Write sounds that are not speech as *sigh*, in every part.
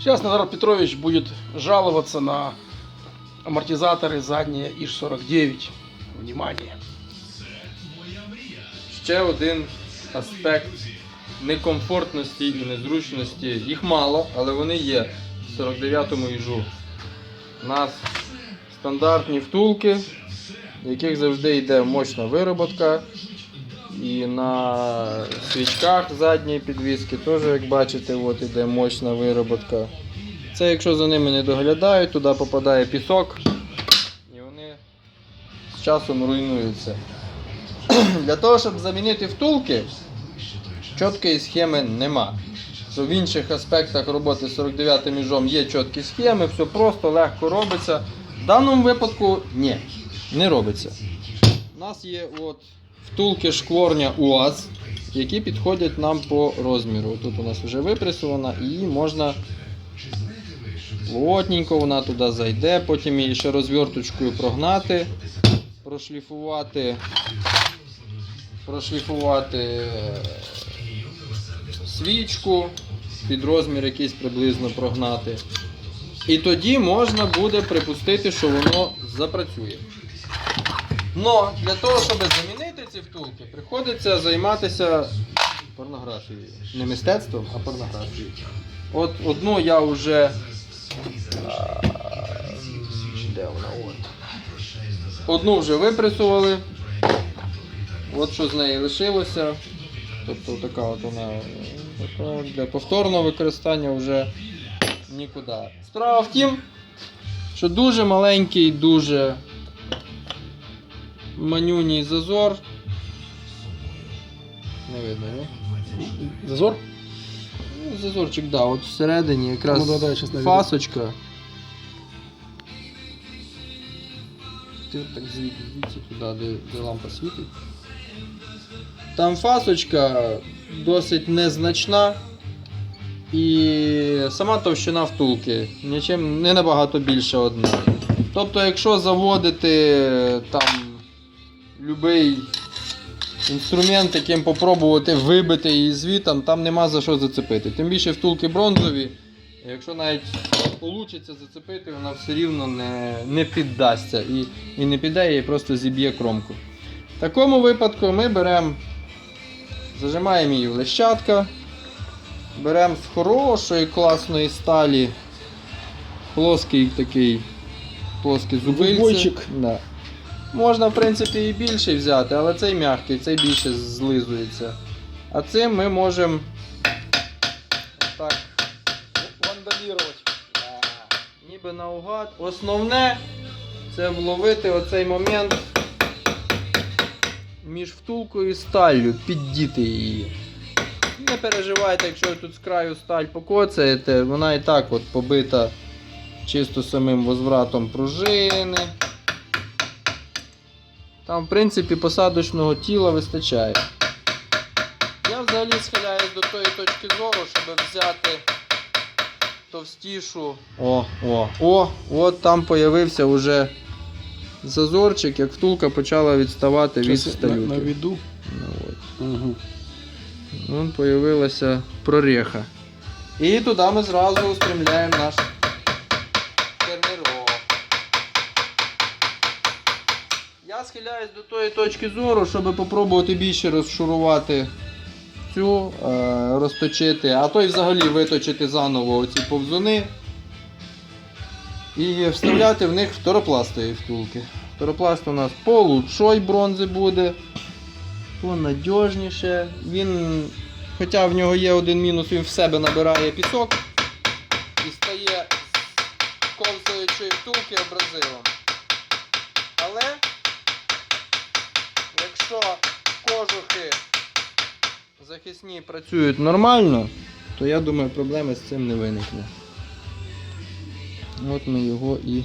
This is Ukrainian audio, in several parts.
Сейчас Назар Петрович будет жаловаться на амортизаторы задние ИЖ-49. Внимание. Ще один аспект некомфортності і незручності. Їх мало, але вони є в 49-му їжу. У нас стандартні втулки, в яких завжди йде мощна вироботка. І на свічках задньої підвіски теж, як бачите, от іде мощна вироботка. Це якщо за ними не доглядають, туди попадає пісок і вони з часом руйнуються. *clears throat* Для того, щоб замінити втулки, чіткої схеми нема. В інших аспектах роботи з 49 міжом є чіткі схеми, все просто, легко робиться. В даному випадку ні, не робиться. У нас є от втулки шкворня УАЗ, які підходять нам по розміру. Тут у нас вже випресована і можна плотненько вона туди зайде, потім її ще розверточкою прогнати, прошліфувати прошліфувати е, свічку, під розмір якийсь приблизно прогнати. І тоді можна буде припустити, що воно запрацює. Но для того, щоб ці втулки, приходиться займатися порнографією. Не мистецтвом, а порнографією. От одну я вже. Де вона? От. Одну вже випресували. От що з неї лишилося. Тобто така от вона для повторного використання вже нікуди. Справа в тім, що дуже маленький, дуже манюній зазор. Не видно, ні? Зазор? Ну, Зазорчик, да, от всередині якраз Ну, да, да, фасочка. Ти так звідси, туди, де, де лампа світить. Там фасочка досить незначна. І сама товщина втулки нічим не набагато більше одна. Тобто, якщо заводити там будь-який інструмент, яким попробувати вибити її звітом, там нема за що зацепити. Тим більше втулки бронзові. Якщо навіть вийде зацепити, вона все рівно не, не піддасться і, і не піде і просто зіб'є кромку. В такому випадку ми беремо, зажимаємо її в лещатка, беремо з хорошої класної сталі плоский такий плоский зубильце. Да. Можна, в принципі, і більший взяти, але цей м'який, цей більше злизується. А цим ми можемо так Вандалировать. ніби наугад. Основне це вловити оцей момент між втулкою і сталлю, піддіти її. Не переживайте, якщо ви тут з краю сталь покоцаєте, вона і так от побита чисто самим возвратом пружини. Там, в принципі, посадочного тіла вистачає. Я взагалі схиляюсь до тої точки зору, щоб взяти товстішу. О, о, о, от там появився уже зазорчик, як втулка почала відставати від я на, на сталюки. виду. Ну, от. Угу. Вон появилася прореха. І туди ми зразу устремляємо наш схиляюсь до тої точки зору, щоб попробувати більше розшурувати цю, е, розточити, а то й взагалі виточити заново оці повзуни. І вставляти в них второпластові втулки. Второпласт у нас получой бронзи буде понадіжніше. Він, хоча в нього є один мінус, він в себе набирає пісок і стає ковзаючої втулки абразивом. Але якщо кожухи захисні працюють нормально, то я думаю, проблеми з цим не виникне. От ми його і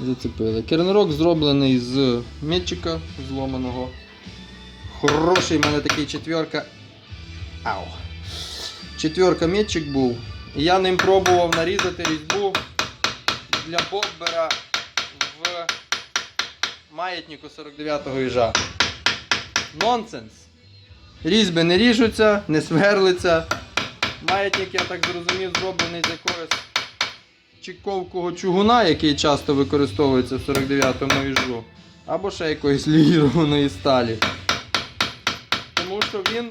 зацепили. Кернерок зроблений з метчика зломаного. Хороший в мене такий четверка. Ау. Четверка метчик був. Я ним пробував нарізати різьбу для боббера в маятнику 49-го їжа. Нонсенс. Різьби не ріжуться, не сверлиться. Маятник, я так зрозумів, зроблений з якогось чікового чугуна, який часто використовується в 49-му іжу. Або ще якоїсь *laughs* лігірованої сталі. Тому що він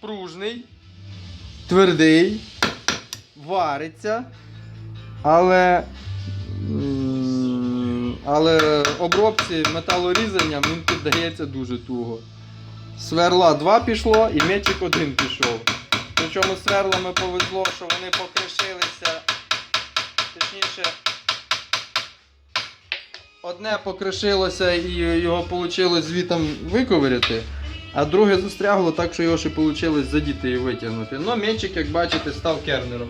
пружний, твердий, вариться, але, але обробці металорізанням він піддається дуже туго. Сверла 2 пішло і мечик один пішов. Причому сверлами повезло, що вони покришилися. Точніше, одне покришилося і його вийшло звітом виковиряти, а друге застрягло так, що його ще вийшло задіти і витягнути. Ну, мечик, як бачите, став кернером.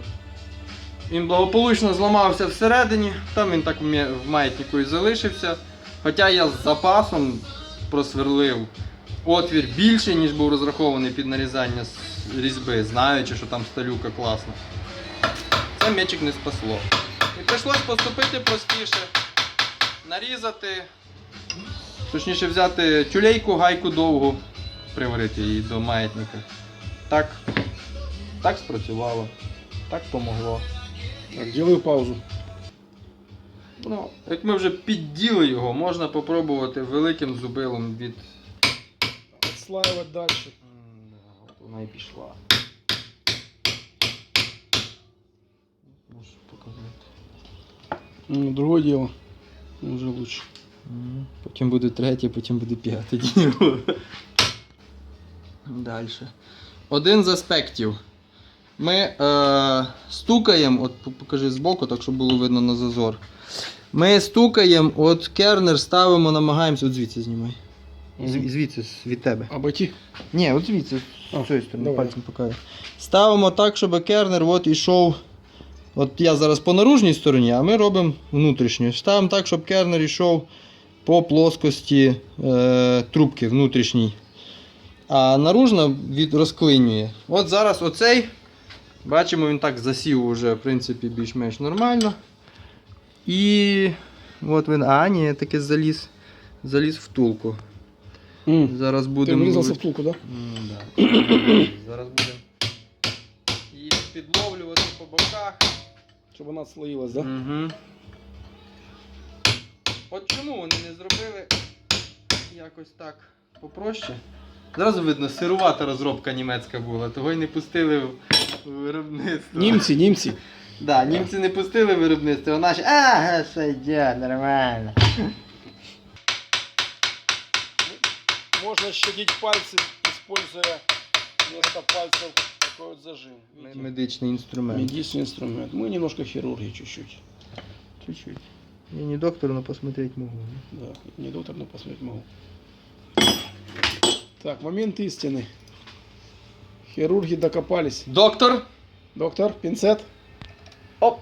Він благополучно зламався всередині, там він так в маятнику і залишився. Хоча я з запасом просверлив отвір більший, ніж був розрахований під нарізання різьби, знаючи, що там сталюка класна. Це м'ячик не спасло. І прийшлось поступити простіше. Нарізати, точніше взяти тюлейку, гайку довгу, приварити її до маятника. Так, так спрацювало, так помогло. Так, делаю паузу. Ну, як ми вже підділи його, можна попробувати великим зубилом від. Отслаивать дальше. М, да, от Вона і пішла. Можеш показати. Ну, другое дело. Уже лучше. Потім буде третє, потім буде п'яте діло. Далі. Один з аспектів. Ми е, стукаємо, от по- покажи збоку, так щоб було видно на зазор. Ми стукаємо, от кернер ставимо, намагаємося. От звідси знімай. Звідси, від тебе. Обойти? Ні, от звідси, з цієї сторони, давай. пальцем покажу. Ставимо так, щоб кернер от ішов. От я зараз по наружній стороні, а ми робимо внутрішню. Ставимо так, щоб кернер йшов по плоскості е, трубки внутрішній. А наружна від розклинює. От зараз оцей. Бачимо, він так засів уже, в принципі, більш-менш нормально. І от він. А, ні, таки заліз. Заліз втулку. М. Зараз будемо. врезался в втулку, да? *coughs* Зараз будемо її підловлювати по боках. Чтобы она отслоилась, да? Угу. От чому вони не зробили якось так попроще? Зразу видно, сирувата розробка німецька була, того й не пустили в в виробництво. Немцы, немцы. Да, німці не пустили в виробництво, а наші. А, все йде, нормально. Можно щадить пальцы, используя вместо пальцев такой вот зажим. Видите? Медичний інструмент. Медицинский инструмент. Мы немножко хирурги чуть-чуть. Чуть-чуть. Я не доктор, но посмотреть могу. Да, не доктор, но посмотреть могу. Так, момент истины. Хирурги докопались. Доктор, Доктор, пинцет. Оп.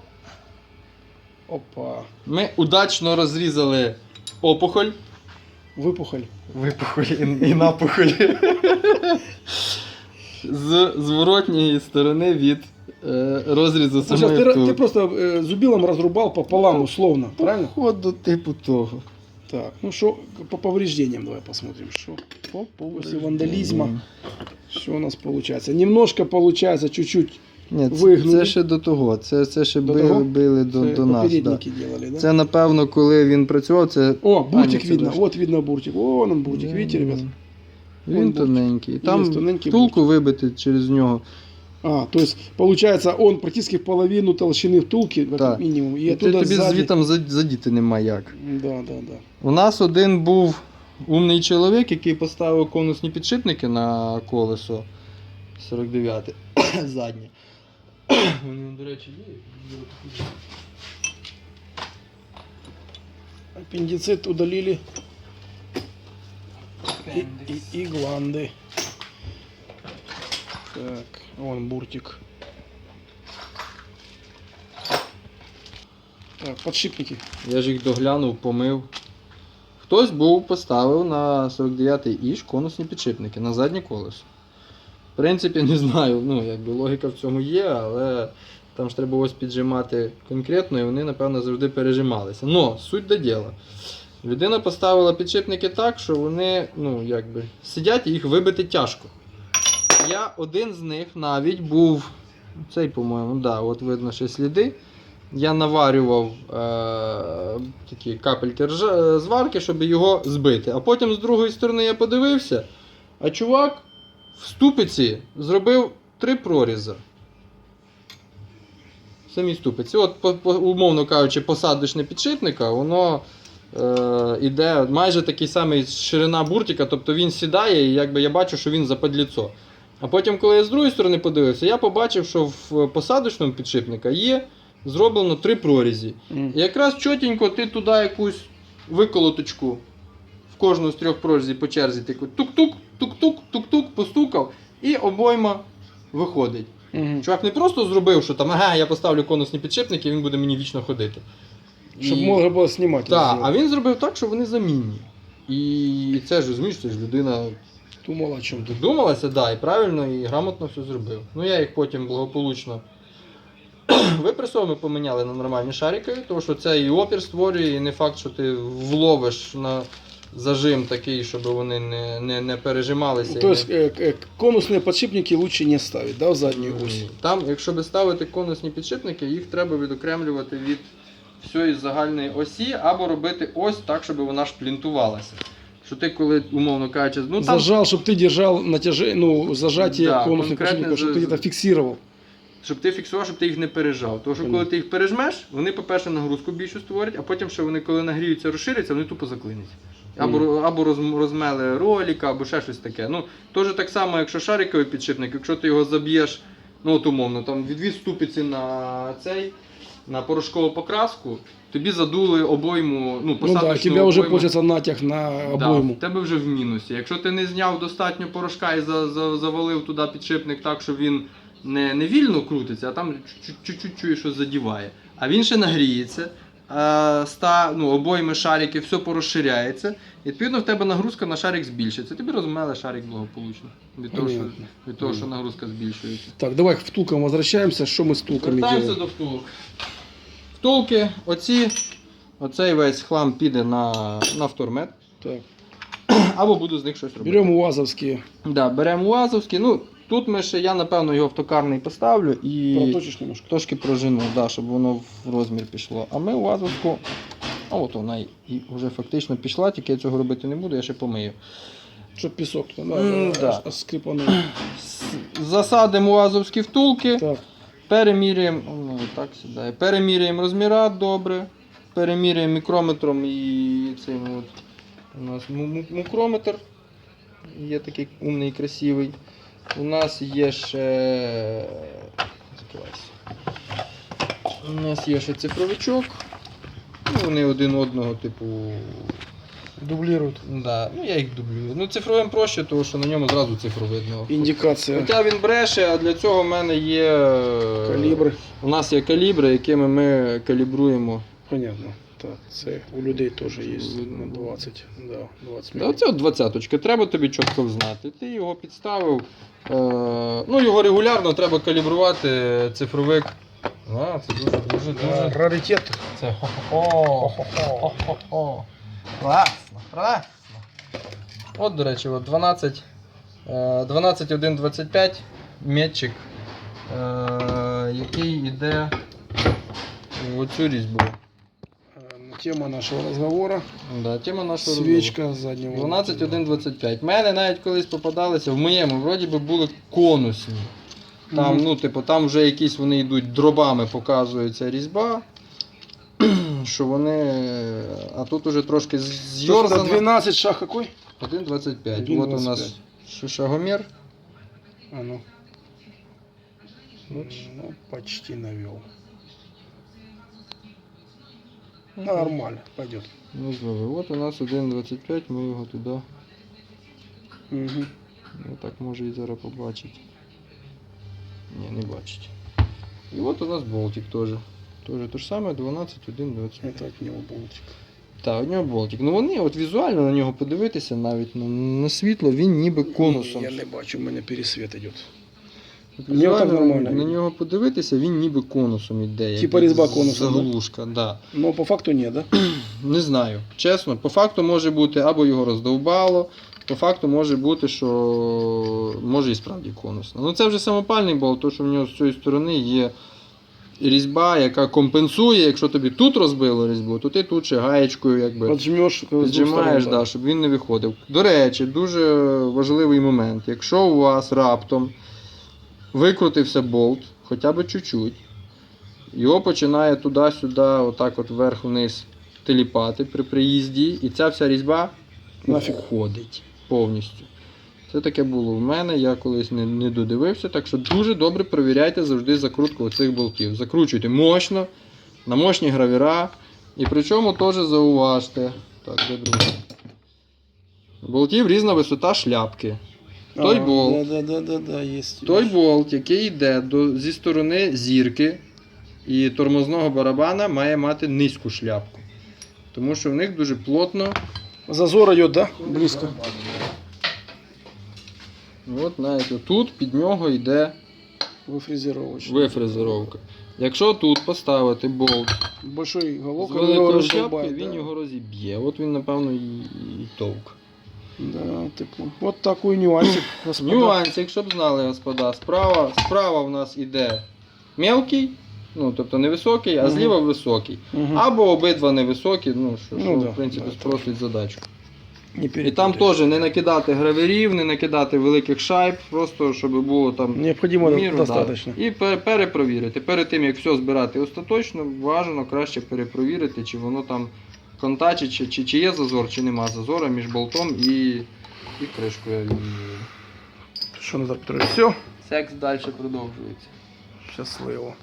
Опа. ми удачно розрізали опухоль. Выпухоль. Випухоль і, і напухоль. З зворотньої сторони від е, розрізу Слушай, самої ты, ра- втулки. ты просто э, зубилом разрубал пополам условно, правильно? Походу типу того. Так, ну что по повреждениям давай посмотрим, что после вандализма, что у нас получается. Немножко получается, чуть-чуть. Ні, Вигнули. це, це ще до того. Це, це ще До били, того? били до, Э, до нас. Да. делали, да? Це напевно, коли він працював, це. О, буртик А, видно, вот видно буртик. Вон он буртик, видите, ребят? Він буртик. тоненький. Там тоненький втулку вибити через нього. А, то есть получается он практически в половину толщины втулки, как Так. минимум, и оттуда тобі сзади. звітом за- задіти нема як. Да, да, да. У нас один був умний чоловік, який поставив конусні підшипники на колесо 49 *coughs* заднє. *coughs* Вони, до речі, є. Аппендицит удалили. И, и- и гланды. Так, вон буртик. Так, подшипники. Я ж їх доглянув, помив. Хтось був поставив на 49-й іж конусні підшипники на заднє колесо. В принципі, не знаю, ну, якби логіка в цьому є, але там ж треба ось піджимати конкретно, і вони, напевно, завжди пережималися. Но суть до діла. Людина поставила підшипники так, що вони, ну, якби, сидять і їх вибити тяжко. Я один з них навіть був. Цей, по-моєму, да, от видно ще сліди. Я наварював е- такі капельки е, зварки, щоб його збити. А потім з другої сторони я подивився, а чувак в ступиці зробив три прорізи. В самій ступиці. От, по, по, умовно кажучи, посадочне підшипника, воно е, іде майже такий самий ширина буртика, тобто він сідає, і якби я бачу, що він западліцо. А потім, коли я з другої сторони подивився, я побачив, що в посадочному підшипника є зроблено три прорізі. М. І якраз чотенько ти туди якусь виколоточку в кожну з трьох прорізів по черзі таку тук-тук, тук-тук, тук-тук, постукав, і обойма виходить. Мгм. Чувак не просто зробив, що там, ага, я поставлю конусні підшипники, він буде мені вічно ходити. Щоб І- можна було знімати. Так, а він зробив так, що вони замінні. І це ж розумієш, це ж людина Думала о чому. додумалася, да, і правильно, і грамотно все зробив. Ну я їх потім благополучно *clears throat* випресовуємо, поміняли на нормальні шарики, тому що це і опір створює, і не факт, що ти вловиш на зажим такий, щоб вони не, не, не пережималися. і То есть не- э, э, конусные подшипники лучше не ставить, да, в заднюю ось? Ні. Там, якщо би ставити конусні підшипники, їх треба відокремлювати від всієї загальної осі, або робити ось так, щоб вона шплінтувалася. Що ти, коли, умовно кажучи, ну там Зажал, чтобы ты держал натяжение, ну, зажатие Да, конусных конкретно подшипников, чтобы за- ты это фиксировал. щоб ти фіксував, щоб ти їх не пережав. Тому що коли ти їх пережмеш, вони, по-перше, нагрузку більшу створять, а потім, що вони, коли нагріються, розширяться, вони тупо заклиняться. Або, або розмели роліка, або ще щось таке. Ну, теж так само, якщо шариковий підшипник, якщо ти його заб'єш, ну от умовно, там відвіз ступиці на цей, на порошкову покраску, тобі задули обойму, ну, Ну посадочну да, у тебя уже обойму. натяг на обойму. в тебе вже в мінусі. Якщо ти не зняв достатньо порошка і за, за, завалив туди підшипник так, щоб він не, не вільно крутиться, а там чуть- чуть-чуть чуєш, що задіває. А він ще нагріється, а, ста, ну, обойми шарики, все порозширяється. І відповідно в тебе нагрузка на шарик збільшиться. Тобі розмеле шарик благополучно. Від того, що, від того, що нагрузка збільшується. Так, давай к втулкам возвращаемся. Что мы с втулками Вертаємося до втулок. Втулки, оці, оцей весь хлам піде на, на втормет. Так, Або буду з них щось робити. берем УАЗовские. Да, беремо УАЗовський. Ну, тут ми ще, я напевно його в токарний поставлю і немножко? трошки прожену, да, щоб воно в розмір пішло. А ми УАЗовську, а от вона і вже фактично пішла, тільки я цього робити не буду, я ще помию. Чтоб песок туда, М, да, да. да. скрипанул. С- Засадимо УАЗовські втулки, Так, переміряємо, ну, так сідає, переміряємо розміра добре, переміряємо мікрометром і ну, от, у нас му- му- мукрометр. Є такий умний, красивий. У нас є ще. У нас є ще цифровичок. Ну, вони один одного, типу. дублируют. Да, ну я їх дублюю. Ну, цифровим проще, тому що на ньому зразу цифру видно. Индикация. Хоча він бреше, а для цього в мене є. е, Калибры. У нас є калібри, якими ми калібруємо. Понятно. Так, це у людей теж є на 20. Да, 20 Да, Оце от двадцяточка, треба тобі чітко знати. Ти його підставив. Е, ну, його регулярно треба калібрувати цифровик. А, це дуже, дуже, Да, дуже. раритет. Це хо-хо-хо. Класно, класно. От, до речі, от 12, е, 12.1.25 метчик, е, який йде в оцю різьбу. Тема нашего разговора. Да, тема нашого розмову. Свечка заднего. 12.1.25. У мене навіть колись попадалися, в моєму вроді би були конусні. Там, Мгм. ну, типу, там вже якісь вони йдуть дробами, показується різьба. *clears throat* Що вони. А тут уже трошки это, зйорзано. 12 шаг какой? 1.25. 1.25. От у нас шишагомір. А ну. Ну, почти навел. Нормально, пойдет. Ну, зловив. От у нас 1.25, ми його туди. Угу. Ну, так може і зараз побачить. Ні, не бачить. І от у нас болтик теж. Теж те ж саме 12.1.25. Это от него болтик. Так, у нього болтик. Ну вони от візуально на нього подивитися, навіть на, на світло, він ніби конусом. Я не бачу, у мене пересвет идет. От Мені візуально нормально. На нього подивитися, він ніби конусом іде. Типа різьба конусом, да? Заглушка, да. Но по факту нет, да? *clears throat* Не знаю. Чесно, по факту може бути або його роздовбало, по факту може бути, що може і справді конусна. Ну це вже самопальний болт, тому що в нього з цієї сторони є різьба, яка компенсує, якщо тобі тут розбило різьбу, то ти тут ще гаєчкою якби Поджмешь, піджимаєш, да, щоб він не виходив. До речі, дуже важливий момент. Якщо у вас раптом викрутився болт, хоча б чуть-чуть, його починає туди-сюди, отак от вверх-вниз теліпати при приїзді, і ця вся різьба Нафіг. уходить повністю. Це таке було в мене, я колись не, не додивився, так що дуже добре перевіряйте завжди закрутку оцих болтів. Закручуйте мощно, на мощні гравіра. І причому теж зауважте. Так, де друге? Болтів різна висота шляпки. Той болт. Да, да, да, да, да, есть. Той болт, який йде до, зі сторони зірки і тормозного барабана, має мати низьку шляпку. Тому що в них дуже плотно Зазор идет, да? Близко. От навіть тут під нього йде вифрезеровка. Якщо тут поставити болт Большой з головкой великої шляпки, він да. його розіб'є. От він, напевно, і, і товк. Да, типу. Вот такой нюансик, *coughs* господа. Нюансик, щоб знали, господа. Справа, справа в нас іде мелкий, ну тобто невисокий, а Мгм. зліва високий. Мгм. Або обидва невисокі, ну що, Ну що да, в принципі да, спростить задачу. Не І там теж не накидати гравірів, не накидати великих шайб, просто щоб було там Необходимо міру, достаточно. Да. І пер- перепровірити. Перед тим, як все збирати остаточно, бажано краще перепровірити, чи воно там контачить, чи, чи, чи є зазор, чи нема зазора між болтом і, і кришкою алюмінієвою. Що, Назар Петрович, все? Секс далі продовжується. Щасливо.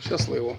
Щасливо.